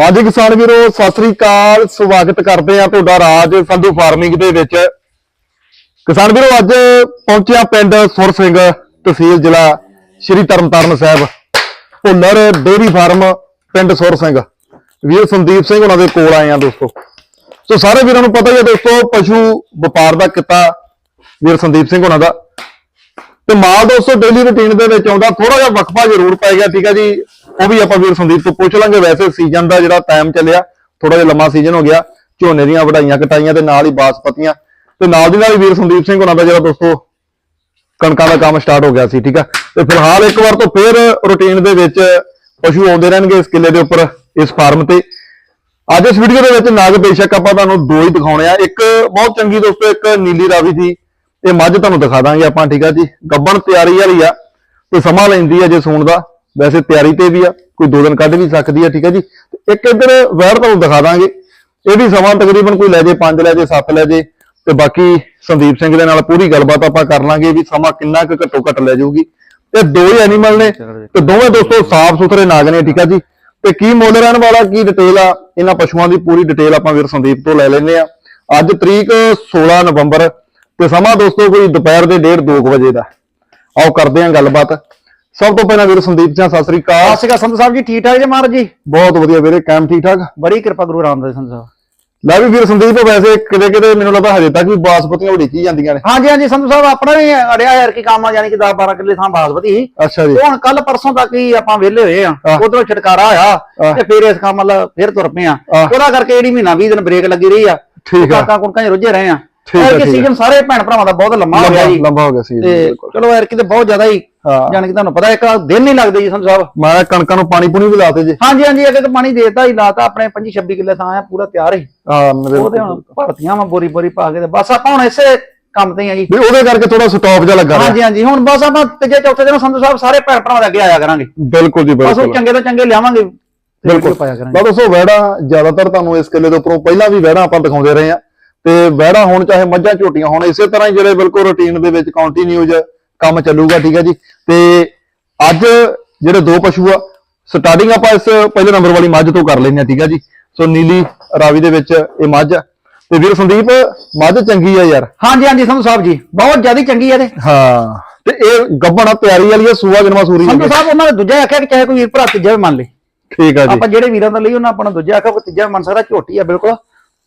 ਹਾਂਜੀ ਕਿਸਾਨ ਵੀਰੋ, ਸਤਿ ਸ੍ਰੀ ਅਕਾਲ। ਸਵਾਗਤ ਕਰਦੇ ਆ ਤੁਹਾਡਾ ਰਾਜ ਸੰਧੂ ਫਾਰਮਿੰਗ ਦੇ ਵਿੱਚ। ਕਿਸਾਨ ਵੀਰੋ, ਅੱਜ ਪਹੁੰਚਿਆ ਪਿੰਡ ਸੁਰ ਸਿੰਘ ਤਹਿਸੀਲ ਜ਼ਿਲ੍ਹਾ ਸ਼੍ਰੀ ਤਰਨਤਾਰਨ ਸਾਹਿਬ, ਭੁੱਲਰ ਡੇਅਰੀ ਫਾਰਮ ਪਿੰਡ ਸੁਰ ਸਿੰਘ। ਵੀਰ ਸੰਦੀਪ ਸਿੰਘ ਉਹਨਾਂ ਦੇ ਕੋਲ ਆਏ ਆ ਦੋਸਤੋ। ਸੋ ਸਾਰੇ ਵੀਰਾਂ ਨੂੰ ਪਤਾ ਹੀ ਹੈ ਦੋਸਤੋ, ਪਸ਼ੂ ਵਪਾਰ ਦਾ ਕਿੱਤਾ ਵੀਰ ਸੰਦੀਪ ਸਿੰਘ ਉਹਨਾਂ ਦਾ। ਤੇ ਮਾਲ ਦੋਸਤੋ ਡੇਲੀ ਰੁਟੀਨ ਦੇ ਵਿੱਚ ਆਉਂਦਾ। ਥੋੜਾ ਜਿਹਾ ਵਕਫਾ ਜ਼ਰੂਰ ਪੈ ਗਿਆ, ਠੀਕ ਹੈ ਜੀ। ਉਹ ਵੀ ਆਪਾਂ ਵੀਰ ਸੰਦੀਪ ਤੋਂ ਪੁੱਛ ਲਾਂਗੇ। ਵੈਸੇ ਸੀਜ਼ਨ ਦਾ ਜਿਹੜਾ ਟਾਈਮ ਚੱਲਿਆ ਥੋੜਾ ਜਿਹਾ ਲੰਮਾ ਸੀਜ਼ਨ ਹੋ ਗਿਆ। ਝੋਨੇ ਦੀਆਂ ਵਢਾਈਆਂ, ਕਟਾਈਆਂ ਤੇ ਨਾਲ ਹੀ ਬਾਸਪਤੀਆਂ। ਤੇ ਨਾਲ ਦੀ ਨਾਲ ਹੀ ਵੀਰ ਸੰਦੀਪ ਸਿੰਘ ਉਹਨਾਂ ਦਾ ਜਿਹੜਾ ਦੋਸਤੋ ਕਣਕਾਂ ਦਾ ਕੰਮ ਸਟਾਰਟ ਹੋ ਗਿਆ ਸੀ, ਠੀਕ ਆ? ਤੇ ਫਿਲਹਾਲ ਇੱਕ ਵਾਰ ਤੋਂ ਫੇਰ ਰੁਟੀਨ ਦੇ ਵਿੱਚ ਪਸ਼ੂ ਆਉਂਦੇ ਰਹਿਣਗੇ ਇਸ ਕਿਲੇ ਦੇ ਉੱਪਰ, ਇਸ ਫਾਰਮ ਤੇ। ਅੱਜ ਇਸ ਵੀਡੀਓ ਦੇ ਵਿੱਚ ਨਾਗ ਬੇਸ਼ੱਕ ਆਪਾਂ ਤੁਹਾਨੂੰ ਦੋ ਹੀ ਦਿਖਾਉਣੇ ਆ। ਇੱਕ ਬਹੁਤ ਚੰਗੀ ਦੋਸਤੋ, ਇੱਕ ਨੀਲੀ ਰਾਵੀ ਸੀ ਇਹ ਮੱਝ ਤੁਹਾਨੂੰ ਦਿਖਾ ਦਾਂਗੇ ਆਪਾਂ, ਠੀਕ ਆ ਜੀ? ਗੱਬਣ ਤਿਆਰੀ ਵਾਲੀ ਆ। ਤੇ ਸਮਾਂ ਲੈਂਦੀ ਆ ਜੇ ਸੂਣ ਦਾ। ਵੈਸੇ ਤਿਆਰੀ ਤੇ ਵੀ ਆ, ਕੋਈ ਦੋ ਦਿਨ ਕੱਢ ਵੀ ਸਕਦੀ ਆ, ਠੀਕ ਆ ਜੀ। ਇੱਕ ਇੱਧਰ ਵੈਰ ਤੁਹਾਨੂੰ ਦਿਖਾ ਦਾਂਗੇ। ਇਹ ਵੀ ਸਮਾਂ ਤਕਰੀਬਨ ਕੋਈ ਲੈ ਜੇ 5 ਲੈ ਜੇ 7 ਲੈ ਜੇ। ਤੇ ਬਾਕੀ ਸੰਦੀਪ ਸਿੰਘ ਦੇ ਨਾਲ ਪੂਰੀ ਗੱਲਬਾਤ ਆਪਾਂ ਕਰ ਲਾਂਗੇ ਵੀ ਸਮਾਂ ਕਿੰਨਾ ਕੁ ਘੱਟੋ ਘੱਟ ਲੈ ਜਾਊਗੀ। ਤੇ ਦੋ ਹੀ ਐਨੀਮਲ ਨੇ, ਤੇ ਦੋਵੇਂ ਦੋਸਤੋ ਸਾਫ਼ ਸੁਥਰੇ ਨਾਗ ਨੇ, ਠੀਕ ਆ ਜੀ। ਤੇ ਕੀ ਮੁੱਲ ਰਹਿਣ ਵਾਲਾ, ਕੀ ਡਿਟੇਲ ਆ, ਇਹਨਾਂ ਪਸ਼ੂਆਂ ਦੀ ਪੂਰੀ ਡਿਟੇਲ ਆਪਾਂ ਵੀਰ ਸੰਦੀਪ ਤੋਂ ਲੈ ਲੈਨੇ ਆ। ਅੱਜ ਤਰੀਕ 16 ਨਵੰਬਰ, ਤੇ ਸਮਾਂ ਦੋਸਤੋ ਕੋਈ ਦੁਪਹਿਰ ਦੇ 1:30 2 ਵਜੇ ਦਾ। ਆਓ ਕਰਦੇ ਆਂ ਗੱਲਬਾਤ। ਸਭ ਤੋਂ ਪਹਿਲਾਂ ਵੀਰ ਸੰਦੀਪ ਜੀ ਸਤਿ ਸ੍ਰੀ ਅਕਾਲ। ਸਤਿ ਸ਼੍ਰੀ ਅਕਾਲ ਸੰਧੂ ਸਾਹਿਬ ਜੀ ਠੀਕ ਠਾਕ ਜੀ ਮਹਾਰਾਜ ਜੀ? ਬਹੁਤ ਵਧੀਆ ਵੀਰੇ ਕਾਇਮ ਠੀਕ ਠਾਕ? ਬੜੀ ਕਿਰਪਾ ਗੁਰੂ ਰਾਮਦਾਸ ਸੰਧੂ ਸਾਹਿਬ। ਲੈ ਵੀ ਵੀਰ ਸੰਦੀਪ ਵੈਸੇ ਕਿਤੇ ਕਿਤੇ ਮੈਨੂੰ ਲੱਗਦਾ ਹਜੇ ਤੱਕ ਵੀ ਬਾਸਪਤੀਆਂ ਉਡੀਕੀ ਜਾਂਦੀਆਂ ਨੇ। ਹਾਂਜੀ ਹਾਂਜੀ ਸੰਧੂ ਸਾਹਿਬ ਆਪਣਾ ਵੀ ਅੜਿਆ ਯਾਰ ਕੀ ਕੰਮ ਆ ਯਾਨੀ ਕਿ 10 12 ਕਿੱਲੇ ਥਾਂ ਬਾਸਪਤੀ ਸੀ। ਅੱਛਾ ਜੀ। ਹੁਣ ਕੱਲ ਪਰਸੋਂ ਤੱਕ ਹੀ ਆਪਾਂ ਵਿਹਲੇ ਹੋਏ ਆ। ਉਧਰੋਂ ਛਟਕਾਰਾ ਆਇਆ। ਤੇ ਫਿਰ ਇਸ ਕੰਮ ਵੱਲ ਫਿਰ ਤੁਰ ਪਏ ਆ। ਉਹਦਾ ਕਰਕੇ ਜਿਹੜੀ ਮਹੀਨਾ 20 ਦਿਨ ਬ੍ਰੇਕ ਲੱਗੀ ਰਹੀ ਆ ਠੀਕ ਆ। ਕਾਕਾ ਕੁਣਕਾਂ 'ਚ ਰੁੱਝੇ ਰਹੇ ਆ। ਠੀਕ ਆ, ਕਿ। ਸੀਜ਼ਨ ਸਾਰੇ ਭੈਣ ਭਰਾਵਾਂ ਦਾ ਬਹੁਤ ਲੰਮਾ ਹੋ ਗਿਆ ਲੰਬਾ ਜੀ। ਲੰਬਾ ਹੋ ਗਿਆ ਸੀ ਤੇ ਚਲੋ ਯਾਰ ਕਿਤੇ ਬਹੁਤ ਜ਼ਿਆਦਾ ਹੀ ਹਾਂ। ਯਾਨੀ ਕਿ ਤੁਹਾਨੂੰ ਪਤਾ ਇੱਕ ਦਿਨ ਨਹੀਂ ਲੱਗਦੇ ਜੀ ਸੰਧੂ ਸਾਹਿਬ। ਮੈਂ ਕਣਕਾਂ ਨੂੰ ਪਾਣੀ ਪੂਣੀ ਵੀ ਲਾਤੇ ਜੀ। ਹਾਂਜੀ ਹਾਂਜੀ ਅੱਗੇ ਤਾਂ ਪਾਣੀ ਦੇਤਾ ਹੀ ਲਾਤਾ ਆਪਣੇ 25 26 ਕਿੱਲੇ ਥਾਂ ਆ ਪੂਰਾ ਤਿਆਰ ਹੀ। ਹਾਂ ਮੇਰੇ ਉਹ ਤੇ ਹੁਣ ਭਰਤੀਆਂ ਵਾ ਬੋਰੀ ਬੋਰੀ ਪਾ ਕੇ ਤੇ ਬਸ ਆਪਾਂ ਹੁਣ ਇਸੇ ਕੰਮ ਤੇ ਹੀ ਆ ਜੀ। ਵੀ ਉਹਦੇ ਕਰਕੇ ਥੋੜਾ ਸਟਾਪ ਜਿਹਾ ਲੱਗਾ ਹਾਂਜੀ ਹਾਂਜੀ ਹੁਣ ਬਸ ਆਪਾਂ ਤੀਜੇ ਚੌਥੇ ਦਿਨ ਸੰਧੂ ਸਾਹਿਬ ਸਾਰੇ ਭੈਣ ਭਰਾਵਾਂ ਦੇ ਅੱਗੇ ਆਇਆ ਕਰਾਂਗੇ। ਬਿਲਕੁਲ ਜੀ ਬਸ ਉਹ ਬਿਲਕੁਲ। ਚੰਗੇ ਤੋਂ ਚੰਗੇ ਲਿਆਵਾਂਗੇ ਬਿਲਕੁਲ। ਪਾਇਆ ਕਰਾਂਗੇ। ਬਾ ਦੋਸਤੋ ਵੈੜਾ ਜ਼ਿਆਦਾਤਰ ਤੁਹਾਨੂੰ ਇਸ ਕਿੱਲੇ ਦੇ ਉੱਪਰੋਂ ਪਹਿਲਾਂ ਵੀ ਵੈੜਾ ਆਪਾਂ ਦਿਖਾਉਂਦੇ ਰਹੇ ਆ ਤੇ ਵੈੜਾ ਹੁਣ ਚਾਹੇ ਮੱਝਾਂ ਝੋਟੀਆਂ ਹੁਣ ਇਸੇ ਤਰ੍ਹਾਂ ਹੀ ਜਿਹੜੇ ਬਿਲਕੁਲ ਰੁਟੀਨ ਦੇ ਵਿੱਚ ਕੰਟੀਨਿਊਜ ਕੰਮ ਚੱਲੂਗਾ ਠੀਕ ਹੈ ਜੀ। ਤੇ ਅੱਜ ਜਿਹੜੇ ਦੋ ਪਸ਼ੂ ਆ ਸਟਾਰਟਿੰਗ ਆਪਾਂ ਇਸ ਪਹਿਲੇ ਨੰਬਰ ਵਾਲੀ ਮੱਝ ਤੋਂ ਕਰ ਲੈਂਦੇ ਆ ਠੀਕ ਹੈ ਜੀ। ਸੋ ਨੀਲੀ ਰਾਵੀ ਦੇ ਵਿੱਚ ਇਹ ਮੱਝ ਆ। ਤੇ ਵੀਰ ਸੰਦੀਪ ਮੱਝ ਚੰਗੀ ਆ ਯਾਰ। ਹਾਂਜੀ ਹਾਂਜੀ ਸੰਧੂ ਸਾਹਿਬ ਜੀ ਬਹੁਤ ਜ਼ਿਆਦਾ ਚੰਗੀ ਹੈ ਤੇ ਹਾਂ ਤੇ ਇਹ ਗੱਭਣਾ ਤਿਆਰੀ ਵਾਲੀ ਆ ਸੂਆ ਜਨਮਾ ਸੂਰੀ ਸੰਧੂ ਸਾਹਿਬ ਉਹਨਾਂ ਨੇ ਦੂਜਾ ਆਖਿਆ ਕਿ ਚਾਹੇ ਕੋਈ ਵੀਰ ਭਰਾ ਤੀਜਾ ਵੀ ਮੰਨ ਲੇ। ਠੀਕ ਆ ਜੀ। ਆਪਾਂ ਜਿਹੜੇ ਵੀਰਾਂ ਦਾ ਲਈ ਉਹਨਾਂ ਆਪਣਾ ਦੂਜਾ ਆਖਿਆ ਕੋਈ ਤੀਜਾ ਮੰਨ ਸਕਦਾ ਝੋਟੀ ਆ ਬਿਲਕੁਲ।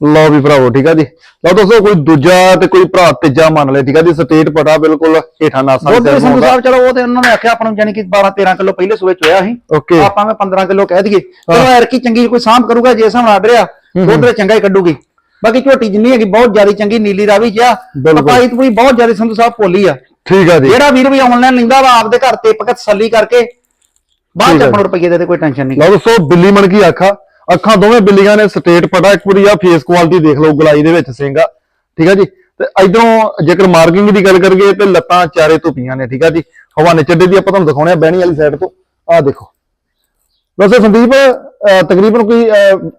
ਲਓ ਵੀ ਭਰਾਵੋ ਠੀਕ ਆ ਜੀ। ਲਓ ਦੋਸਤੋ ਕੋਈ ਦੂਜਾ ਤੇ ਕੋਈ ਭਰਾ ਤੀਜਾ ਮੰਨ ਲੈ ਠੀਕ ਆ ਜੀ। ਸਟੇਟ ਪਟਾ ਬਿਲਕੁਲ ਹੇਠਾਂ ਨਾਸਾਂ ਦੁੱਧ ਵੀ ਸੰਧੂ ਸਾਹਿਬ ਚਲੋ ਉਹ ਤੇ ਉਹਨਾਂ ਨੇ ਆਖਿਆ ਆਪਾਂ ਨੂੰ ਯਾਨੀ ਕਿ 12 13 ਕਿਲੋ ਪਹਿਲੇ ਸੂਏ ਚੋਇਆ ਸੀ। ਓਕੇ। ਆਪਾਂ ਮੈਂ 15 ਕਿਲੋ ਕਹਿ ਦਈਏ। ਚਲੋ ਯਾਰ ਕੀ ਚੰਗੀ ਕੋਈ ਸਾਂਭ ਕਰੂਗਾ ਜੇ ਸਾਹਮਣੇ ਆਰਡਰ ਆ ਦੁੱਧ ਤੇ ਚੰਗਾ ਹੀ ਕੱਢੂਗੀ। ਬਾਕੀ ਝੋਟੀ ਜਿੰਨੀ ਹੈਗੀ ਬਹੁਤ ਜ਼ਿਆਦਾ ਚੰਗੀ ਨੀਲੀ ਰਾਵੀ ਚ ਆ। ਪਕਾਈ ਪੂਰੀ ਬਹੁਤ ਜ਼ਿਆਦਾ ਸੰਧੂ ਸਾਹਿਬ ਭੋਲੀ ਆ। ਠੀਕ ਆ ਜੀ। ਜਿਹੜਾ ਵੀਰ ਵੀ ਆਨਲਾਈਨ ਲੈਂਦਾ ਵਾ ਆਪਦੇ ਘਰ ਤੇ ਪਕਤ ਤਸੱਲੀ ਕਰਕੇ ਬਾਅਦ ਚ ਨੂੰ ਰੁਪਈਏ ਦੇ ਤੇ ਕੋਈ ਟੈਨਸ਼ਨ ਨਹੀਂ। ਲਓ ਦੋਸਤੋ ਬਿੱਲੀ ਮਨ ਕੀ ਅੱਖਾਂ ਅੱਖਾਂ ਦੋਵੇਂ ਬਿੱਲੀਆਂ ਨੇ ਸਟੇਟ ਪਟਾ ਇੱਕ ਵਾਰੀ ਆ ਫੇਸ ਕੁਆਲਿਟੀ ਦੇਖ ਲਓ ਗਲਾਈ ਦੇ ਵਿੱਚ ਸਿੰਘ ਆ। ਠੀਕ ਆ ਜੀ? ਤੇ ਇਧਰੋਂ ਜੇਕਰ ਮਾਰਕਿੰਗ ਦੀ ਗੱਲ ਕਰੀਏ ਤੇ ਲੱਤਾਂ ਚਾਰੇ ਧੁੱਪੀਆਂ ਨੇ ਠੀਕ ਆ ਜੀ? ਹਵਾ ਨਿਚੜੇ ਦੀ ਆਪਾਂ ਤੁਹਾਨੂੰ ਦਿਖਾਉਣੇ ਆ ਬਹਿਣੀ ਵਾਲੀ ਸਾਈਡ ਤੋਂ। ਆਹ ਦੇਖੋ। ਵੈਸੇ ਸੰਦੀਪ ਤਕਰੀਬਨ ਕੋਈ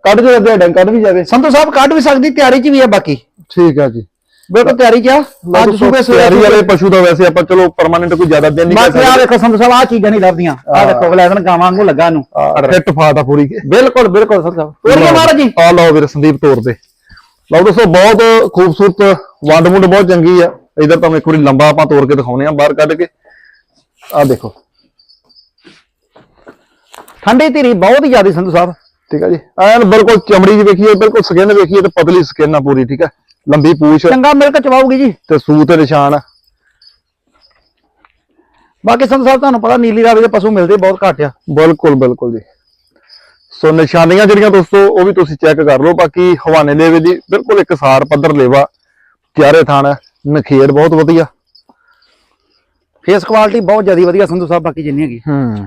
ਕੱਢ ਜੇ ਅੱਧੇ ਡੰਗ ਕੱਢ ਵੀ ਜਾਵੇ। ਸੰਤੂ ਸਾਹਿਬ ਕੱਢ ਵੀ ਸਕਦੀ ਤਿਆਰੀ ਚ ਵੀ ਆ ਬਾਕੀ। ਠੀਕ ਆ ਜੀ। ਬਿਲਕੁਲ ਤਿਆਰੀ ਚ ਆ ਅੱਜ ਸੂਬੇ ਤਿਆਰੀ ਵਾਲੇ ਪਸ਼ੂ ਦਾ ਵੈਸੇ ਆਪਾਂ ਚਲੋ ਪਰਮਾਨੈਂਟ ਕੋਈ ਜ਼ਿਆਦਾ ਦਿਨ ਨਹੀਂ ਬਸ ਆ ਵੇਖੋ ਸੰਤੂ ਸਾਹਿਬ ਆ ਚੀਜ਼ਾਂ ਨਹੀਂ ਲੱਭਦੀਆਂ। ਆ ਦੇਖੋ ਗਲੈਦਨ ਗਾਵਾਂ ਵਾਂਗੂ ਲੱਗਾ ਨੂੰ ਫਿੱਟ ਫਾਟ ਆ ਪੂਰੀ। ਕੇ ਬਿਲਕੁਲ ਬਿਲਕੁਲ ਸੰਤੂ ਸਾਹਿਬ। ਤੋਰੀਏ ਮਹਾਰਾਜ ਜੀ। ਆ ਲਓ ਵੀਰ ਸੰਦੀਪ ਤੋਰ ਦੇ। ਲਓ ਦੋਸਤੋ ਬਹੁਤ ਖੂਬਸੂਰਤ ਵੰਡ ਮੁੰਡ ਬਹੁਤ ਚੰਗੀ ਆ। ਇਧਰ ਤੁਹਾਨੂੰ ਇੱਕ ਵਾਰੀ ਲੰਬਾ ਆਪਾਂ ਤੋੜ ਕੇ ਦਿਖਾਉਨੇ ਆ ਬਾਹਰ ਕੱਢ ਕੇ। ਆ ਦੇਖੋ। ਠੰਡੀ ਧੀਰੀ ਬਹੁਤ ਹੀ ਜ਼ਿਆਦਾ ਸੰਤੂ ਸਾਹਿਬ। ਠੀਕ ਆ ਜੀ। ਐਨ ਬਿਲਕੁਲ ਚਮੜੀ ਜੀ ਵੇਖੀਏ ਬਿਲਕੁਲ ਸਕਿਨ ਵੇਖੀਏ ਤੇ ਪਤਲੀ ਸਕਿਨ ਆ ਪੂਰੀ ਠੀਕ ਆ। ਲੰਬੀ ਪੂਛ। ਚੰਗਾ ਮਿਲਕ ਚਵਾਉਗੀ ਜੀ। ਤੇ ਸੂ ਤੇ ਨਿਸ਼ਾਨ। ਬਾਕੀ ਸੰਧੂ ਸਾਹਿਬ ਤੁਹਾਨੂੰ ਪਤਾ ਨੀਲੀ ਰਾਵੀ ਦੇ ਪਸ਼ੂ ਮਿਲਦੇ ਬਹੁਤ ਘੱਟ ਆ। ਬਿਲਕੁਲ ਬਿਲਕੁਲ ਜੀ। ਸੋ ਨਿਸ਼ਾਨੀਆਂ ਜਿਹੜੀਆਂ ਦੋਸਤੋ ਉਹ ਵੀ ਤੁਸੀਂ ਚੈੱਕ ਕਰ ਲਓ। ਬਾਕੀ ਹਵਾਨੇ ਲੇਵੇ ਦੀ ਬਿਲਕੁਲ ਇੱਕ ਸਾਰ ਪੱਧਰ ਲੇਵਾ ਚਾਰੇ ਥਾਣ ਨਖੇੜ ਬਹੁਤ ਵਧੀਆ। ਫੇਸ ਕੁਆਲਿਟੀ ਬਹੁਤ ਜ਼ਿਆਦਾ ਵਧੀਆ ਸੰਧੂ ਸਾਹਿਬ ਬਾਕੀ ਜਿੰਨੀ ਹੈਗੀ। ਹੂੰ।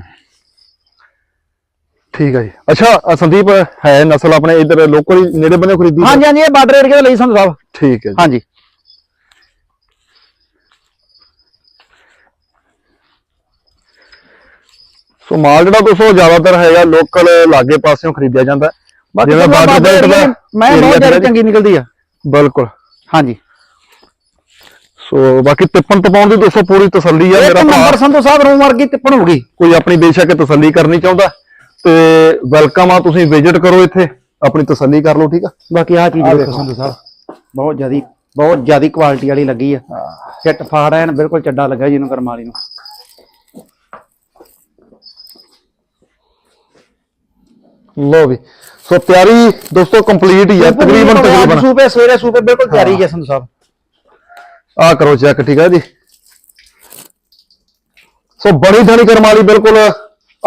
ਠੀਕ ਹੈ ਜੀ। ਅੱਛਾ ਸੰਦੀਪ ਹੈ ਨਸਲ ਆਪਣੇ ਇਧਰ ਲੋਕਲ ਹੀ ਨੇੜੇ ਬੰਨੇ ਖਰੀਦੀ ਹੈ? ਹਾਂਜੀ ਹਾਂਜੀ ਇਹ ਬਾਰਡਰ ਏਰੀਆ ਦੇ ਲਈ ਸੰਧੂ ਸਾਹਿਬ ਠੀਕ ਹੈ ਜੀ। ਹਾਂਜੀ। ਸੋ ਮਾਲ ਜਿਹੜਾ ਦੋਸਤੋ ਜ਼ਿਆਦਾਤਰ ਹੈਗਾ ਲੋਕਲ ਲਾਗੇ ਪਾਸਿਓਂ ਖਰੀਦਿਆ ਜਾਂਦਾ। ਹੈ। ਬਾਕੀ border ਦਾ ਮੈਂ area ਬਹੁਤ ਜ਼ਿਆਦਾ ਜਿਹੜਾ- ਚੰਗੀ ਨਿਕਲਦੀ ਆ। ਬਿਲਕੁਲ। ਹਾਂਜੀ। ਸੋ ਬਾਕੀ ਤਿੱਪਣ ਤਪਾਉਣ ਦੀ ਦੋਸਤੋ ਪੂਰੀ ਤਸੱਲੀ ਆ ਇੱਕ ਮੇਰਾ ਭਰਾ। ਨੰਬਰ ਸੰਧੂ ਸਾਹਿਬ ਰੂਮ ਵਰਗੀ ਤਿੱਪਣ ਹੋਊਗੀ ਕੋਈ ਆਪਣੀ ਬੇਸ਼ੱਕ ਤਸੱਲੀ ਕਰਨੀ ਚਾਹੁੰਦਾ? ਤੇ ਵੈਲਕਮ ਆ ਤੁਸੀਂ ਵਿਜ਼ਿਟ ਕਰੋ ਇੱਥੇ। ਆਪਣੀ ਤਸੱਲੀ ਕਰ ਲਓ ਠੀਕ ਆ? ਬਾਕੀ ਆਹ ਚੀਜ਼ ਦੇਖੋ। ਸੰਧੂ ਸਾਹਿਬ ਬਹੁਤ ਜ਼ਿਆਦੀ ਬਹੁਤ ਜ਼ਿਆਦੀ ਕੁਆਲਿਟੀ ਵਾਲੀ ਲੱਗੀ ਆ। ਫਿੱਟ ਫਾੜ ਐਨ ਬਿਲਕੁਲ ਚੱਡਾ ਲੱਗਾ ਜਿਹਨੂੰ ਕਰਮ ਵਾਲੀ ਨੂੰ। ਲੋ ਵੀ। ਸੋ ਤਿਆਰੀ ਦੋਸਤੋ ਕੰਪਲੀਟ ਹੀ ਆ ਤਕਰੀਬਨ ਤਕਰੀਬਨ। ਸੂਪੇ ਸਵੇਰੇ ਸੂਪੇ ਬਿਲਕੁਲ ਤਿਆਰੀ ਹੈ। ਸੰਧੂ ਸਾਹਿਬ। ਆ ਕਰੋ ਚੈੱਕ ਠੀਕ ਹੈ ਜੀ। ਸੋ ਬਣੀ ਥਣੀ ਕਰਮ ਵਾਲੀ ਬਿਲਕੁਲ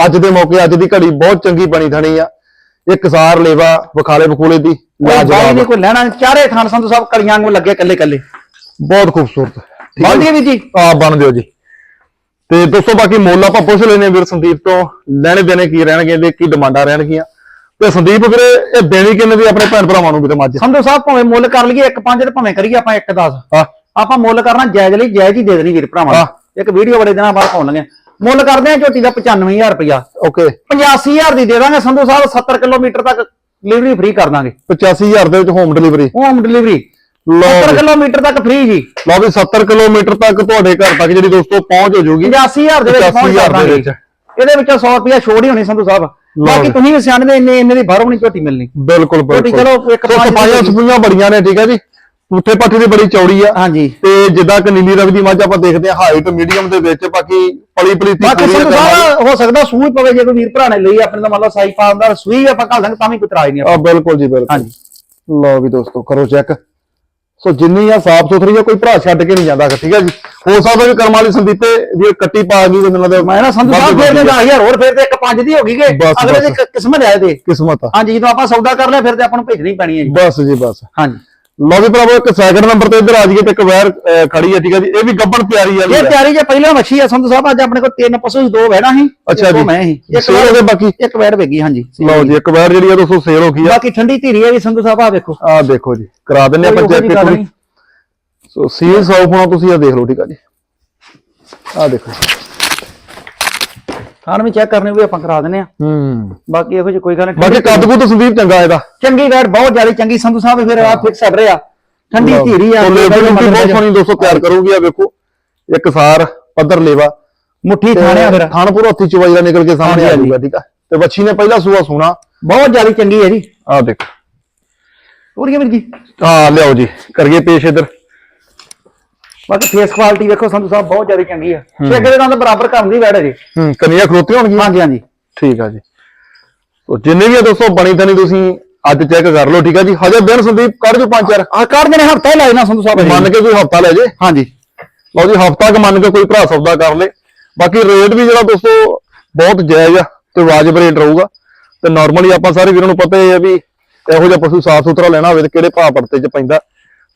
ਅੱਜ ਦੇ ਮੌਕੇ ਅੱਜ ਦੀ ਘੜੀ ਬਹੁਤ ਚੰਗੀ ਬਣੀ ਥਣੀ ਆ। ਇੱਕ ਸਾਰ ਲੇਵਾ ਵਿਖਾਲੇ ਬਖੂਲੇ ਦੀ ਬਾਈ ਲਾਜਵਾਬ ਨਹੀਂ ਕੋਈ ਲੈਣਾ। ਚਾਰੇ ਥਾਨ ਸੰਧੂ ਸਾਹਿਬ ਕਲੀਆਂ ਨੂੰ ਲੱਗੇ ਕੱਲੇ ਕੱਲੇ ਬਹੁਤ ਖੂਬਸੂਰਤ। ਹੈ ਬਣ ਜੀ? ਵੀ ਜੀ? ਆ ਬਣ ਦਿਓ ਜੀ। ਤੇ ਦੋਸਤੋ ਬਾਕੀ ਮੁੱਲ ਆਪਾਂ ਪੁੱਛ ਲੈਨੇ ਵੀਰ ਸੰਦੀਪ ਤੋਂ। ਲੈਣੇ ਦੇਣੇ ਕੀ ਰਹਿਣਗੇ ਤੇ ਕੀ ਡਿਮਾਂਡਾਂ ਰਹਿਣਗੀਆਂ। ਤੇ ਸੰਦੀਪ ਵੀਰੇ ਇਹ ਦੇਣੀ ਕਿੰਨੇ ਦੀ ਆਪਣੇ ਭੈਣ ਭਰਾਵਾਂ ਨੂੰ ਵੀ ਤੇ ਮੱਝ? ਸੰਧੂ ਸਾਹਿਬ ਭਾਵੇਂ ਮੁੱਲ ਕਰ ਲਈਏ 1.5 ਤੇ ਭਾਵੇਂ ਕਰੀਏ ਆਪਾਂ 1.10 ਆ ਆਪਾਂ ਮੁੱਲ ਕਰਨਾ ਜਾਇਜ਼ ਲਈ ਜਾਇਜ਼ ਹੀ ਦੇ ਦੇਣੀ ਵੀਰ ਭਰਾਵਾਂ ਹਾਂ। ਇੱਕ ਵੀਡੀਓ ਬੜੇ ਦਿਨਾਂ ਬਾਅਦ ਪਾਉਣ ਲੱਗੇ ਮੁੱਲ ਕਰਦੇ ਆ ਝੋਟੀ ਦਾ 95000 ਰੁਪਇਆ। ਓਕੇ 85000 ਦੀ ਦੇ ਦਾਂਗੇ ਸੰਧੂ ਸਾਹਿਬ 70 ਕਿਲੋਮੀਟਰ ਤੱਕ ਡਿਲੀਵਰੀ ਫ੍ਰੀ ਕਰ ਦਾਂਗੇ। 85000 ਦੇ ਵਿੱਚ ਹੋਮ ਡਿਲੀਵਰੀ ਹੋਮ ਡਿਲੀਵਰੀ ਲਓ 70 ਵੀ- ਕਿਲੋਮੀਟਰ ਤੱਕ ਫ੍ਰੀ ਜੀ। ਲਓ ਵੀ 70 ਕਿਲੋਮੀਟਰ ਤੱਕ ਤੁਹਾਡੇ ਘਰ ਤੱਕ ਜਿਹੜੀ ਦੋਸਤੋ ਪਹੁੰਚ ਹੋ ਜਾਊਗੀ 85000 ਦੇ ਵਿੱਚ ਪਹੁੰਚ 85,000 ਦੇ ਦਾਂਗੇ। ਇਹਦੇ ਵਿੱਚੋਂ 100 ਰੁਪਇਆ ਛੋੜ ਹੀ ਹੋਣੀ ਸੰਧੂ ਸਾਹਿਬ। ਬਾਕੀ। ਤੁਸੀਂ ਵੀ ਸਿਆਣੇ ਦੇ ਇੰਨੇ ਇੰਨੇ ਦੀ ਬਾਹਰੋਂ ਨਹੀਂ ਝੋਟੀ ਮਿਲਣੀ। ਬਿਲਕੁਲ ਬਿਲਕੁਲ। ਚਲੋ ਇੱਕ ਸਫਾਈਆਂ ਸਫੂਈਆਂ ਬੜੀਆਂ ਨੇ ਠੀਕ ਹੈ ਜੀ? ਉੱਥੇ ਪੱਠੇ ਦੀ ਬੜੀ ਚੌੜੀ ਆ। ਹਾਂਜੀ। ਤੇ ਜਿੱਦਾਂ ਕਿ ਨੀਲੀ ਰੰਗ ਦੀ ਮੱਝ ਆਪਾਂ ਦੇਖਦੇ ਆ ਹਾਈਟ ਮੀਡੀਅਮ ਦੇ ਵਿੱਚ ਬਾਕੀ ਪਲੀ ਪਲੀਤੀ ਬਾਕੀ ਪੂਰੀ ਆ ਸੰਧੂ। ਸਾਹਿਬ ਹੋ ਸਕਦਾ ਸੂਈ ਪਵੇ ਜੇ ਕੋਈ ਵੀਰ ਭਰਾ ਨੇ ਲਈ ਆਪਣੇ ਦਾ ਮੰਨ ਲਓ ਸਾਈ ਪਾਉਂਦਾ ਸੂਈ ਆਪਾਂ ਘੱਲ ਦਾਂਗੇ ਤਾਂ ਵੀ ਕੋਈ ਇਤਰਾਜ਼ ਨਹੀਂ ਆ। ਬਿਲਕੁਲ ਜੀ ਬਿਲਕੁਲ। ਹਾਂਜੀ। ਲਓ ਵੀ ਦੋਸਤੋ ਕਰੋ ਚੈੱਕ। ਸੋ ਜਿੰਨੀ ਆ ਸਾਫ਼ ਸੁਥਰੀ ਆ ਕੋਈ ਭਰਾ ਛੱਡ ਕੇ ਨਹੀਂ ਜਾਂਦਾ ਠੀਕ ਹੈ ਜੀ? ਹੋ ਸਕਦਾ ਵੀ ਕਰਮ ਵਾਲੀ ਸੰਦੀਪੇ ਵੀ ਕੱਟੀ ਪਾ ਗਈ ਤੇ ਮੈਨੂੰ ਮੈਂ ਨਾ ਸੰਧੂ ਸਾਹਿਬ ਫੇਰ ਦੇ 10000 ਹੋਰ ਫੇਰ ਤੇ ਇੱਕ ਪੰਜ ਦੀ ਹੋ ਗਈ ਕਿ? ਅਗਲੇ ਦੀ ਕਿਸਮਤ ਆਏ ਦੇ ਕਿਸਮਤ ਆ। ਹਾਂਜੀ ਜਦੋਂ ਆਪਾਂ ਸੌਦਾ ਕਰ ਲਿਆ ਫਿਰ ਤੇ ਆਪਾਂ ਨੂੰ ਭੇਜਣੀ ਪੈਣੀ ਹੈ ਜੀ। ਬਸ ਜੀ ਬਸ। ਹਾਂਜੀ। ਲਓ ਵੀ ਭਰਾਵੋ ਇੱਕ ਸੈਕਿੰਡ ਨੰਬਰ ਤੇ ਇੱਧਰ ਆ ਜਾਈਏ ਤੇ ਇੱਕ ਵੈਰ ਖੜੀ ਆ ਠੀਕ ਹੈ ਜੀ। ਇਹ ਵੀ ਗੱਬਣ ਪਿਆਰੀ ਆ ਇਹ ਤਿਆਰੀ ਜੇ ਪਹਿਲਾਂ ਮੱਛੀ ਆ ਸੰਧੂ ਸਾਹਿਬ ਅੱਜ ਆਪਣੇ ਕੋਲ ਤਿੰਨ ਪਸ਼ੂ ਦੋ ਵਹਿਣਾ ਸੀ ਅੱਛਾ ਜੀ। ਮੈਂ ਸੀ। ਇੱਕ ਹੋ ਗਏ ਬਾਕੀ? ਇੱਕ ਵੈੜ ਵੇਗੀ ਹਾਂਜੀ। ਲਓ ਜੀ ਇੱਕ ਵੈਰ ਜਿਹੜੀ ਆ ਦੋਸਤੋ ਸੇਲ ਹੋ ਗਈ ਆ। ਬਾਕੀ ਠੰਡੀ ਧੀਰੀ ਹੈ ਵੀ ਸੰਧੂ ਸਾਹਿਬ ਆ ਵੇਖੋ। ਆ ਦੇਖੋ ਜੀ ਕਰਾ ਦਿੰਨੇ ਕੋਈ ਜਿਹੀ ਇੱਕ ਗੱਲ ਵਾਰੀ ਨਹੀਂ। ਸੋ ਸੀਲ ਸੌਫ ਹੋਣਾ ਤੁਸੀਂ ਆ ਦੇਖ ਲਓ ਠੀਕ ਆ ਜੀ। ਆ ਦੇਖੋ ਥਾਣ ਵੀ ਚੈੱਕ ਕਰਨੇ ਵੀ ਆਪਾਂ ਕਰਾ ਦਿੰਨੇ ਆ ਹੂੰ। ਬਾਕੀ ਇਹੋ ਜਿਹੀ ਕੋਈ ਗੱਲ ਨਹੀਂ। ਬਾਕੀ ਕੱਦ ਕੁ ਸੰਦੀਪ ਚੰਗਾ ਇਹਦਾ। ਚੰਗੀ ਵੈੜ ਬਹੁਤ ਜ਼ਿਆਦਾ ਚੰਗੀ ਸੰਧੂ ਸਾਹਿਬ ਫਿਰ ਆ ਫਿਕਸ ਹਟ ਰਿਹਾ ਠੰਡੀ ਧੀਰੀ ਆ। ਬਹੁਤ। ਸੋਹਣੀ ਦੋਸਤੋ ਤਿਆਰ ਕਰੂਗੀ ਆ ਵੇਖੋ। ਇੱਕ ਸਾਰ ਪੱਧਰ ਲੇਵਾ। ਮੁੱਠੀ ਥਾਣਿਆ ਫਿਰ। ਥਾਣ ਪੂਰਾ ਹੱਥੀ ਚਵਾਈ ਦਾ ਨਿਕਲ ਕੇ ਸਾਹਮਣੇ ਆ ਜਾਊਗਾ ਠੀਕ ਆ? ਤੇ ਬੱਚੀ ਨੇ ਪਹਿਲਾ ਸੂਆ ਸੋਣਾ। ਬਹੁਤ ਜ਼ਿਆਦਾ ਚੰਗੀ ਹੈ ਜੀ। ਆ ਦੇਖੋ। ਹੋਰ ਕੀ ਵੀਰ ਜੀ? ਆ ਲਿਆਓ ਜੀ। ਕਰੀਏ ਪੇਸ਼ ਇਧਰ। ਬਾਕੀ ਫੇਸ ਕੁਆਲਿਟੀ ਵੇਖੋ ਸੰਧੂ ਸਾਹਿਬ ਬਹੁਤ ਜ਼ਿਆਦਾ ਚੰਗੀ ਆ। ਛੇਗੇ ਦੇ ਨਾਲ ਬਰਾਬਰ ਕਰਨ ਦੀ ਵੈੜ ਹੈ ਜੀ। ਹੂੰ ਕੰਨੀਆਂ ਖਲੋਤੀਆਂ ਹੋਣਗੀਆਂ? ਹਾਂਜੀ ਹਾਂਜੀ। ਠੀਕ ਆ ਜੀ। ਸੋ ਜਿੰਨੇ ਵੀ ਆ ਦੋਸਤੋ ਬਣੀ ਥਣੀ ਤੁਸੀਂ ਅੱਜ ਚੈੱਕ ਕਰ ਲਓ ਠੀਕ ਆ ਜੀ। ਹਜੇ ਦਿਨ ਸੰਦੀਪ ਕੱਢ ਜੋ ਪੰਜ ਚਾਰ। ਆ ਕਰ ਦੇਣੇ ਹਫਤਾ ਹੀ ਲਾਇਨਾ ਸੰਧੂ ਸਾਹਿਬ। ਮੰਨ ਕੇ ਕੋਈ ਹਫਤਾ ਲੈ ਜੇ। ਹਾਂਜੀ। ਲਓ ਜੀ ਹਫਤਾ ਕ ਮੰਨ ਕੇ ਕੋਈ ਭਰਾ ਸੌਦਾ ਕਰ ਲੇ। ਬਾਕੀ ਰੇਟ ਵੀ ਜਿਹੜਾ ਦੋਸਤੋ ਬਹੁਤ ਜਾਇਜ਼ ਆ ਤੇ ਵਾਜਬ ਰੇਟ ਰਹੂਗਾ। ਤੇ ਨਾਰਮਲੀ ਆਪਾਂ ਸਾਰੇ ਵੀਰਾਂ ਨੂੰ ਪਤਾ ਹੀ ਹੈ ਵੀ ਇਹੋ ਜਿਹਾ ਪਸ਼ੂ ਸਾਫ਼ ਸੁਥਰਾ ਲੈਣਾ ਹੋਵੇ ਤੇ ਕਿਹੜੇ ਭਾਅ ਪੜਤੇ 'ਚ ਪੈਂਦਾ।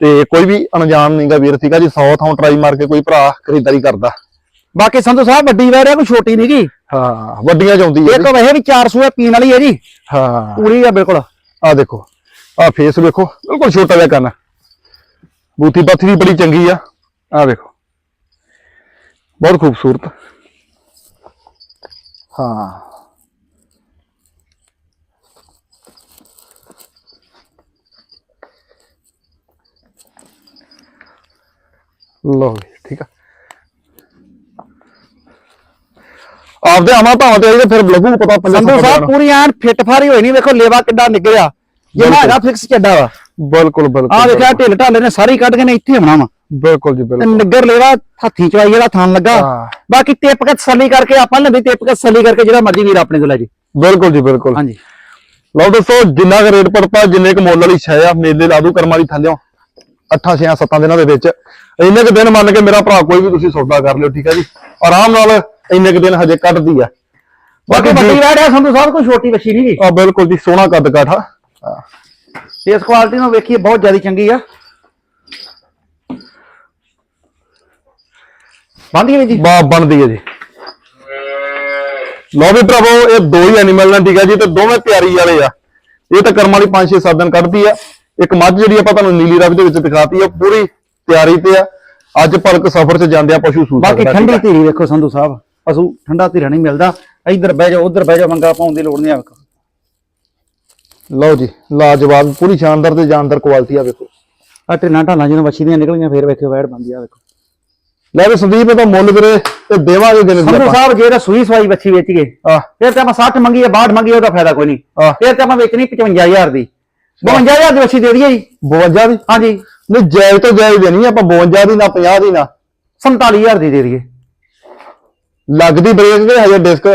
ਤੇ ਕੋਈ ਵੀ ਅਣਜਾਣ ਨਹੀਂਗਾ ਵੀਰ ਠੀਕ ਆ ਜੀ 100 ਥਾਂ ਟਰਾਈ ਮਾਰ ਕੇ ਕੋਈ ਭਰਾ ਖਰੀਦਦਾਰੀ ਕਰਦਾ। ਬਾਕੀ ਸੰਧੂ ਸਾਹਿਬ ਵੱਡੀ ਵੈੜ ਹੈ ਕੋਈ ਛੋਟੀ ਨਹੀਂ ਗੀ? ਹਾਂ ਵੱਡੀਆਂ ਚ ਆਉਂਦੀ ਹੈ ਇੱਕ ਵੈਸੇ ਵੀ 400 ਹੈ ਪੀਣ ਵਾਲੀ ਹੈ ਜੀ। ਹਾਂ। ਪੂਰੀ ਆ ਬਿਲਕੁਲ। ਆ ਦੇਖੋ ਆ ਫੇਸ ਵੇਖੋ ਬਿਲਕੁਲ ਛੋਟਾ ਜਿਹਾ ਕੰਨ। ਬੂਥੀ ਪੱਥੀ ਵੀ ਬੜੀ ਚੰਗੀ ਆ। ਆ ਵੇਖੋ। ਬਹੁਤ ਖੂਬਸੂਰਤ। ਹਾਂ। ਲੋ ਠੀਕ ਆ। ਆਪਦੇ ਆਵਾਂ ਭਾਵਾਂ ਤੇ ਆਈਏ ਫਿਰ ਲੱਗੂ ਪਤਾ ਪੱਲੇ ਸੰਧੂ ਸਾਹਿਬ। ਪੂਰੀ ਐਨ ਫਿੱਟ ਫਾਰੀ ਹੋਈ ਨਹੀਂ ਵੇਖੋ ਲੇਵਾ ਕਿੱਡਾ ਨਿਕਲਿਆ। ਬਿਲਕੁਲ। ਹੈਗਾ ਫਿਕਸ ਚੱਡਾ ਵਾ। ਬਿਲਕੁਲ ਬਿਲਕੁਲ ਆ ਵੇਖਿਆ ਢਿੱਲ ਢਾਲੇ ਨੇ ਸਾਰੀ ਕੱਢ ਕੇ ਨੇ ਇੱਥੇ ਆਉਣਾ ਵਾ। ਬਿਲਕੁਲ ਜੀ ਬਿਲਕੁਲ। ਨਿੱਗਰ ਲੇਵਾ ਹੱਥੀ ਚਵਾਈ ਜਿਹੜਾ ਥਾਨ ਲੱਗਾ। ਬਾਕੀ ਟਿਪ ਕੇ ਤਸੱਲੀ ਕਰਕੇ ਆਪਾਂ ਲੈਂਦੇ ਟਿਪ ਕੇ ਤਸੱਲੀ ਕਰਕੇ ਜਿਹੜਾ ਮਰਜ਼ੀ ਵੀਰ ਆਪਣੇ ਕੋਲ ਲੈ ਜੀ। ਬਿਲਕੁਲ ਜੀ ਬਿਲਕੁਲ। ਹਾਂਜੀ। ਲਓ ਦੱਸੋ ਜਿੰਨਾ ਕੁ ਰੇਟ ਪੜਤਾ ਜਿੰਨੇ ਕੁ ਮੁੱਲ ਵਾਲੀ ਸ਼ੈ ਆ ਮੇਲੇ ਲਾ ਦੂ ਕਰਮਾਂ ਦੀ ਥੱਲਿਓ। 8 6 7 ਦਿਨਾਂ ਦੇ ਵਿੱਚ। ਇੰਨੇ ਕੁ ਦਿਨ ਮੰਨ ਕੇ ਮੇਰਾ ਭਰਾ ਕੋਈ ਵੀ ਤੁਸੀਂ ਸੌਦਾ ਕਰ ਲਿਓ ਠੀਕ ਹੈ ਜੀ? ਆਰਾਮ ਨਾਲ ਇੰਨੇ ਕੁ ਦਿਨ ਹਜੇ ਕੱਢਦੀ ਆ। ਬਾਕੀ ਬਾਕੀ ਵੱਡੀ ਵੈੜ ਆ ਸੰਧੂ ਸਾਹਿਬ ਕੋਈ ਛੋਟੀ ਵੱਛੀ ਨਹੀਂ ਆ ਬਿਲਕੁਲ ਜੀ ਸੋਹਣਾ ਕੱਦ ਕਾਠਾ ਹਾਂ ਇਸ ਕੁਆਲਿਟੀ ਨੂੰ ਵੇਖੀਏ ਬਹੁਤ ਜ਼ਿਆਦਾ ਚੰਗੀ ਆ। ਬੰਦੀ ਵੀ ਜੀ? ਬਾ ਬਣਦੀ ਹੈ ਜੀ। ਲੋ ਵੀ ਭਰਾਵੋ ਇਹ ਦੋ ਹੀ ਐਨੀਮਲ ਨੇ ਠੀਕ ਹੈ ਜੀ ਤੇ ਦੋਵੇਂ ਪਿਆਰੀ ਵਾਲੇ ਆ। ਇਹ ਤਾਂ ਕਰਮ ਵਾਲੀ 5 6 7 ਦਿਨ ਕੱਢਦੀ ਆ। ਇੱਕ ਮੱਝ ਜਿਹੜੀ ਆਪਾਂ ਤੁਹਾਨੂੰ ਨੀਲੀ ਰੰਗ ਦੇ ਵਿੱਚ ਦਿਖਾਤੀ ਆ ਪੂਰੀ ਤਿਆਰੀ ਤੇ ਆ। ਅੱਜ ਭਲਕ ਸਫ਼ਰ 'ਚ ਜਾਂਦੇ ਆ ਪਸ਼ੂ ਸੂ ਬਾਕੀ ਠੰਡੀ। ਧੀਰੀ ਵੇਖੋ ਸੰਧੂ ਸਾਹਿਬ। ਪਸ਼ੂ ਠੰਡਾ ਧੀਰਾ ਨਹੀਂ ਮਿਲਦਾ। ਇੱਧਰ ਬਹਿ ਜਾਓ ਉੱਧਰ ਬਹਿ ਜਾਓ ਮੰਗਾ ਪਾਉਣ ਦੀ ਲੋੜ ਨਹੀਂ ਆ ਵੇਖੋ। ਲਓ ਜੀ ਲਾਜਵਾਬ ਪੂਰੀ ਸ਼ਾਨਦਾਰ ਤੇ ਜਾਨਦਾਰ ਕੁਆਲਿਟੀ ਆ ਵੇਖੋ। ਆ ਟਿਨਾ ਢਾਲਾਂ ਜਦੋਂ ਵੱਛੀ ਦੀਆਂ ਨਿਕਲੀਆਂ ਫੇਰ ਵੇਖਿਓ ਵੈੜ ਬੰਦੀ ਆ ਵੇਖੋ। ਲੈ ਵੀ ਸੰਦੀਪ ਇਹਦਾ ਮੁੱਲ ਵੀਰੇ ਤੇ ਦੇਵਾਂਗੇ ਦਿਨ ਸੰਧੂ ਸਾਹਿਬ ਜੇ ਤਾਂ ਸੂਈ ਸਵਾਈ ਵੱਛੀ ਵੇਚ ਗਏ ਫਿਰ ਤੇ ਆਪਾਂ 60 ਮੰਗੀਏ 62 ਮੰਗੀਏ ਉਹਦਾ ਫਾਇਦਾ ਕੋਈ ਨਹੀਂ। ਫਿਰ ਤੇ ਆਪਾਂ ਵੇਚਣੀ 55000 ਦੀ। 52000 ਦੀ ਵੱਛੀ ਦੇ ਦਈਏ ਜੀ। 52 ਦੀ? ਹਾਂਜੀ। ਨਹੀਂ ਜਾਇਜ਼ ਤੋਂ ਜਾਇਜ਼ ਦੇਣੀ ਆਪਾਂ 52 ਦੀ ਨਾ 50 ਦੀ ਨਾ 47000 ਦੀ ਦੇ ਦਈਏ। ਲੱਗਦੀ ਬ੍ਰੇਕ ਕੇ ਹਜੇ ਡਿਸਕ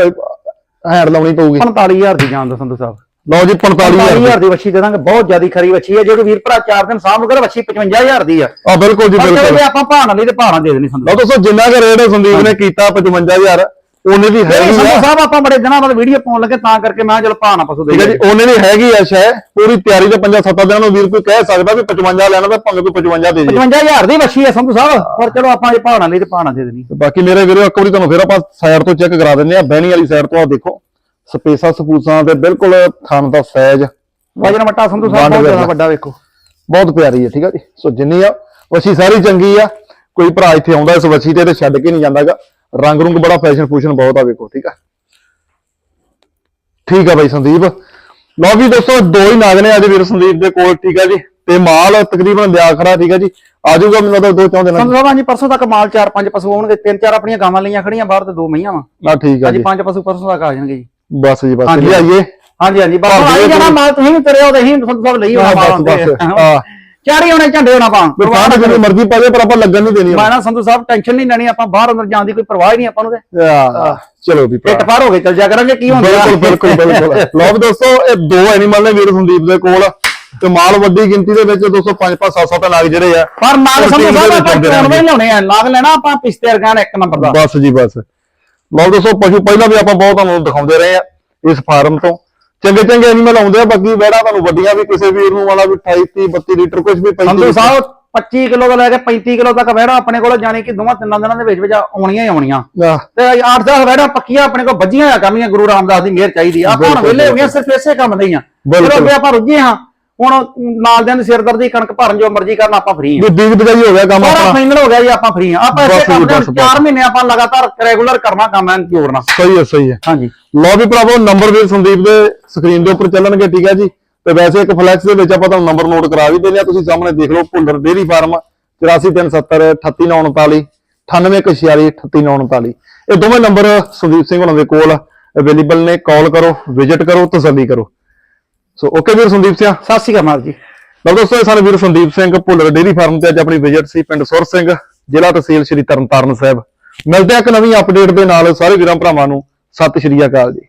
ਹੈਂਡ ਲਾਉਣੀ ਪਊਗੀ। 45000 ਦੀ ਜਾਣ ਦੋ ਸੰਧੂ ਸਾਹਿਬ। ਲਓ ਜੀ 45000 45000 ਦੀ। ਵੱਛੀ ਦੇ ਦਾਂਗੇ ਬਹੁਤ ਜ਼ਿਆਦੀ ਖਰੀ ਵੱਛੀ ਹੈ ਜੇ ਕੋਈ ਵੀਰ ਭਰਾ ਚਾਰ ਦਿਨ ਸਾਂਭ ਕਰ ਵੱਛੀ 55000 ਦੀ ਆ। ਆ ਬਿਲਕੁਲ ਜੀ ਪਰ ਬਿਲਕੁਲ। ਜੇ ਆਪਾਂ ਭਾਣਾ ਲਈ ਤੇ ਭਾਣਾ ਦੇ ਦੇਣੀ ਸੰਧੂ ਲਓ ਦੋਸਤੋ ਜਿੰਨਾ ਕੁ ਰੇਟ ਸੰਦੀਪ ਨੇ ਕੀਤਾ 55000 ਉਹਨੇ ਨਹੀਂ, ਹੈਗੀ ਸੰਧੂ ਆ। ਸਾਹਿਬ ਆਪਾਂ ਬੜੇ ਦਿਨਾਂ ਬਾਅਦ ਵੀਡੀਓ ਪਾਉਣ ਲੱਗੇ ਤਾਂ ਕਰਕੇ ਮੈਂ ਚਲੋ ਭਾਣਾ ਪਸ਼ੂ ਦੇ ਠੀਕ ਹੈ ਜੀ ਉਹਨੇ ਦੀ ਹੈਗੀ ਆ ਸ਼ੈ ਪੂਰੀ ਤਿਆਰੀ ਤੇ 5-7 ਦਿਨਾਂ ਨੂੰ ਵੀਰ ਕੋਈ ਕਹਿ ਸਕਦਾ ਵੀ 55 ਲੈਣਾ ਤਾਂ ਭਾਵੇਂ ਕੋਈ 55 ਦੇ ਜੇ 55000 ਦੀ ਵੱਛੀ ਹੈ ਸੰਧੂ ਸਾਹਿਬ ਪਰ ਚਲੋ ਆਪਾਂ ਜੇ ਭਾਣਾ ਲਈ ਤੇ ਭਾਣਾ ਦੇ ਦੇਣੀ। ਬਾਕੀ ਮੇਰੇ ਵੀਰੋ ਇੱਕ ਵਾਰੀ ਤੁਹਾਨੂੰ ਫਿਰ ਆਪਾਂ ਸਾਈਡ ਤੋਂ ਚੈੱਕ ਕਰਾ ਦਿੰਦੇ ਆ ਬਹਿਣੀ ਵਾਲੀ ਸਾਈਡ ਤੋਂ ਆ ਦੇਖੋ। ਸਪੇਸਾਂ ਸਪੂਸਾਂ ਤੇ ਬਿਲਕੁਲ ਥਣ ਦਾ ਸਾਈਜ਼ ਵਜਨ ਮੱਟਾ ਸੰਧੂ ਸਾਹਿਬ ਬਹੁਤ ਜ਼ਿਆਦਾ। ਵੱਡਾ ਵੇਖੋ। ਬਹੁਤ ਪਿਆਰੀ ਹੈ ਠੀਕ ਹੈ ਜੀ। ਸੋ ਜਿੰਨੀ ਆ ਵਛੀ ਸਾਰੀ ਚੰਗੀ ਆ। ਕੋਈ ਭਰਾ ਇੱਥੇ ਆਉਂਦਾ ਇਸ ਤੇ ਤੇ ਛੱਡ ਕੇ ਨਹੀਂ ਜਾਂਦਾਗਾ। ਰੰਗ ਰੁੰਗ ਬੜਾ ਫੈਸ਼ਨ ਫੂਸ਼ਨ ਬਹੁਤ ਆ ਵੇਖੋ ਠੀਕ ਆ? ਠੀਕ ਆ ਬਾਈ ਸੰਦੀਪ। ਲਓ ਵੀ ਦੋਸਤੋ ਦੋ ਹੀ ਨਾਗ ਨੇ ਅੱਜ ਵੀਰ ਸੰਦੀਪ ਦੇ ਕੋਲ ਠੀਕ ਆ ਜੀ। ਤੇ ਮਾਲ ਤਕਰੀਬਨ ਲਿਆ ਖੜਾ ਠੀਕ ਆ ਜੀ। ਆ ਜਾਊਗਾ ਮੈਨੂੰ ਲੱਗਦਾ ਦੋ ਚੌਂ ਦਿਨਾਂ ਸਾਹਿਬ ਹਾਂਜੀ ਪਰਸੋਂ ਤੱਕ ਮਾਲ ਚਾਰ ਪੰਜ ਪਸ਼ੂ ਆਉਣਗੇ ਤਿੰਨ ਚਾਰ ਆਪਣੀਆਂ ਗਾਵਾਂ ਲਈਆਂ ਖੜੀਆਂ ਬਾਹਰ ਤੇ ਦੋ ਮਈਆਂ ਵਾ। ਨਾ ਠੀਕ ਆ ਜੀ। ਪੰਜ ਪਸ਼ੂ ਪਰਸੋਂ ਤੱਕ ਆ ਜਾਣਗੇ ਜੀ। ਬਸ ਜੀ ਬਸ। ਹਾਂਜੀ। ਲਿਆਈਏ ਹਾਂਜੀ। ਹਾਂਜੀ ਬਸ ਆਈ ਜਾਣਾ ਮਾਲ ਤੁਸੀਂ ਵੀ ਤੁਰੇ ਹੋ ਤੇ ਅਸੀਂ ਸੰਧੂ ਸਾਹਿਬ ਲਈ ਹੋਣਾ ਹਾਂ, ਮਾਲ ਬਸ, ਆ। ਚਾਰੀ ਹੋਣੇ ਝੰਡੇ ਹੋਣਾ ਪਾ ਵੀ ਠੰਡ ਜਿੰਨੀ ਮਰਜ਼ੀ ਪਾ ਦੇ ਪਰ ਆਪਾਂ ਲੱਗਣ ਨਹੀਂ ਦੇਣੀ ਮੈਂ ਨਾ ਸੰਧੂ ਸਾਹਿਬ ਟੈਨਸ਼ਨ ਨਹੀਂ ਲੈਣੀ ਆਪਾਂ ਬਾਹਰ ਅੰਦਰ ਜਾਣ ਦੀ ਕੋਈ ਪਰਵਾਹ ਹੀ ਨਹੀਂ ਆਪਾਂ ਨੂੰ ਤੇ। ਚਲੋ ਵੀ ਭਰਾ। ਪਾਰ ਹੋ ਕੇ ਚੱਲ ਜਾ ਕਰਾਂਗੇ ਕੀ ਹੁੰਦਾ? ਬਿਲਕੁਲ ਬਿਲਕੁਲ ਬਿਲਕੁਲ। ਲਓ ਵੀ ਦੋਸਤੋ ਇਹ ਦੋ ਐਨੀਮਲ ਨੇ ਵੀਰ ਸੰਦੀਪ ਦੇ ਕੋਲ। ਤੇ ਮਾਲ ਵੱਡੀ ਗਿਣਤੀ ਦੇ ਵਿੱਚ 205 5 7 7 ਨਾਗ ਜਿਹੜੇ ਆ ਪਰ ਨਾਗ ਸੰਧੂ ਸਾਹਿਬ ਆਪਾਂ ਵਿੱਚ ਚੋਣ ਹੁੰਦੇ ਵੀ ਲਾਉਣੇ ਆ ਨਾਗ ਲੈਣਾ ਆਪਾਂ ਪਿਸਤੇ ਅਰਗਾਨ ਇੱਕ ਨੰਬਰ ਦਾ। ਬਸ ਜੀ ਬਸ। ਲਓ ਦੋਸਤੋ ਪਸ਼ੂ ਪਹਿਲਾਂ ਵੀ ਆਪਾਂ ਬਹੁਤ ਤੁਹਾਨੂੰ ਦਿਖਾਉਂਦੇ ਰਹੇ ਆ ਇਸ ਫਾਰਮ ਤੋਂ। ਚੰਗੇ ਚੰਗੇ ਐਨੀਮਲ ਆਉਂਦੇ ਆ ਬਾਕੀ ਵੈੜਾ ਤੁਹਾਨੂੰ ਵੱਡੀਆਂ ਵੀ ਕਿਸੇ ਵੀਰ ਨੂੰ ਵਾਲਾ ਵੀ 28 30 32 ਲੀਟਰ ਕੁਝ ਵੀ 35 ਸੰਧੂ ਸਾਹਿਬ 25 ਕਿਲੋ ਤੋਂ ਲੈ ਕੇ 35 ਕਿਲੋ ਤੱਕ ਵਹਿੜਾ ਆਪਣੇ ਕੋਲ ਜਾਣੀ ਕਿ ਦੋਵਾਂ ਤਿੰਨਾਂ ਦਿਨਾਂ ਦੇ ਵਿੱਚ ਵਿੱਚ ਆਉਣੀਆਂ ਹੀ ਆਉਣੀਆਂ। ਆਹ, ਤੇ 8-10 ਵਹਿੜਾ ਪੱਕੀਆਂ ਆਪਣੇ ਕੋਲ ਵੱਜੀਆਂ ਆ ਕਰਨੀਆਂ ਗੁਰੂ ਰਾਮਦਾਸ ਦੀ ਮਿਹਰ ਚਾਹੀਦੀ ਆ। ਆਪਾਂ ਹੁਣ ਬਿਲਕੁਲ, ਵਿਹਲੇ ਹੋ ਗਏ ਸਿਰਫ ਇਸੇ ਕੰਮ ਦੇ ਹੀ ਆ। ਬਿਲਕੁਲ। ਚਲੋ ਅੱਗੇ ਆਪਾਂ ਰੁੱਝੇ ਹਾਂ ਹੁਣ ਨਾਲ ਦੇ ਸਿਰ ਦਰਦੀ ਕਣਕ ਭਰਨ ਜੋ ਮਰਜ਼ੀ ਕਰਨ ਆਪਾਂ ਫ੍ਰੀ ਆ ਵੀ ਬੀਜ ਬਜਾਈ ਹੋ ਗਿਆ ਕੰਮ ਸਾਰਾ ਆਪਣਾ। ਫਾਈਨਲ ਹੋ ਗਿਆ ਜੀ ਆਪਾਂ ਫ੍ਰੀ ਆ ਆਪਾਂ ਬਸ ਇਸੇ ਜੀ, ਕੰਮ ਦੇ ਬਸ, ਬਸ। 4 ਮਹੀਨੇ ਆਪਾਂ ਲਗਾਤਾਰ ਰੈਗੂਲਰ ਕਰਨਾ ਕੰਮ ਐ ਜੋੜਨਾ ਸਹੀ ਹੈ ਸਹੀ ਹੈ। ਹਾਂਜੀ। ਲਓ ਵੀ ਭਰਾਵੋ ਨੰਬਰ ਵੀ ਸੰਦੀਪ ਦੇ ਸਕਰੀਨ ਦੇ ਉੱਪਰ ਚੱਲਣਗੇ ਠੀਕ ਹੈ ਜੀ। ਤੇ ਵੈਸੇ ਇੱਕ ਫਲੈਕਸ ਦੇ ਵਿੱਚ ਆਪਾਂ ਤੁਹਾਨੂੰ ਨੰਬਰ ਨੋਟ ਕਰਾ ਵੀ ਦਿੰਦੇ ਆ ਤੁਸੀਂ ਸਾਹਮਣੇ ਦੇਖ ਲਓ ਭੁੱਲਰ ਡੇਰੀ ਫਾਰਮ 84370 38939 9846 38939 ਇਹ ਦੋਵੇਂ ਨੰਬਰ ਸੰਦੀਪ ਸਿੰਘ ਹੋਣਾ ਦੇ ਕੋਲ ਅਵੇਲੇਬਲ ਨੇ। ਕਾਲ ਕਰੋ ਵਿਜ਼ਿਟ ਕਰੋ ਤਸੱਲੀ ਕਰੋ। ਸੋ ਓਕੇ ਵੀਰ ਸੰਦੀਪ ਸਿੰਘ ਸਤਿ ਸ਼੍ਰੀ ਅਕਾਲ ਮਾਰ ਜੀ। ਲਓ ਦੋਸਤੋ ਇਹ ਸਾਡੇ ਵੀਰ ਸੰਦੀਪ ਸਿੰਘ ਭੁੱਲਰ ਡੇਰੀ ਫਾਰਮ ਤੇ ਅੱਜ ਆਪਣੀ ਵਿਜ਼ਿਟ ਸੀ ਪਿੰਡ ਸੁਰ ਸਿੰਘ ਜ਼ਿਲ੍ਹਾ ਤਹਿਸੀਲ ਸ਼੍ਰੀ ਤਰਨਤਾਰਨ ਸਾਹਿਬ। ਮਿਲਦੇ ਆ ਇੱਕ ਨਵੀਂ ਅਪਡੇਟ ਦੇ ਨਾਲ। ਸਾਰੇ ਵੀਰਾਂ ਭਰਾਵਾਂ ਨੂੰ ਸਤਿ ਸ਼੍ਰੀ ਅਕਾਲ ਜੀ।